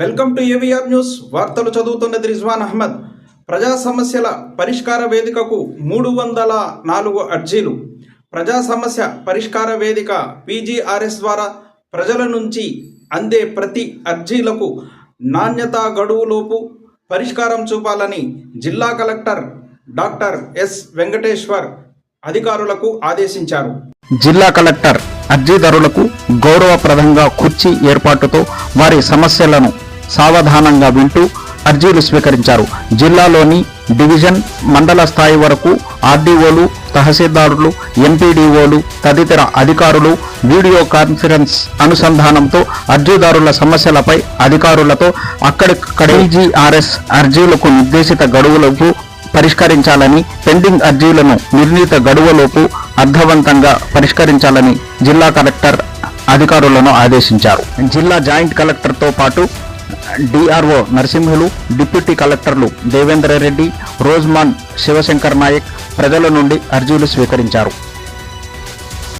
Welcome to AVR news వార్తలు చదువుతున్నది రిజ్వాన్ అహ్మద్. ప్రజా సమస్యల పరిష్కార వేదికకు మూడు వందల నాలుగు అర్జీలు. ప్రజా సమస్య పరిష్కార వేదిక పీజీఆర్ఎస్ ద్వారా ప్రజల నుంచి అందే ప్రతి అర్జీలకు నాణ్యతా గడువులోపు పరిష్కారం చూపాలని జిల్లా కలెక్టర్ డాక్టర్ ఎస్ వెంకటేశ్వర్ అధికారులకు ఆదేశించారు. జిల్లా కలెక్టర్ అర్జీదారులకు గౌరవప్రదంగా కుర్చీ ఏర్పాటుతో వారి సమస్యలను సావధానంగా వింటూ అర్జీలు స్వీకరించారు. జిల్లాలోని డివిజన్ మండల స్థాయి వరకు ఆర్డీఓలు తహసీల్దారులు ఎంపీడీఓలు తదితర అధికారులు వీడియో కాన్ఫరెన్స్ అనుసంధానంతో అర్జీదారుల సమస్యలపై అధికారులతో అక్కడిక్కడే జీఆర్ఎస్ అర్జీలకు నిర్దేశిత గడువులకు పరిష్కరించాలని పెండింగ్ అర్జీలను నిర్ణీత గడువులోపు అర్థవంతంగా పరిష్కరించాలని జిల్లా కలెక్టర్ అధికారులను ఆదేశించారు. జిల్లా జాయింట్ కలెక్టర్తో పాటు డిఆర్ఓ నరసింహులు డిప్యూటీ కలెక్టర్లు దేవేంద్ర రెడ్డి రోజ్మాన్ శివశంకర్ నాయక్ ప్రజల నుండి అర్జీలు స్వీకరించారు.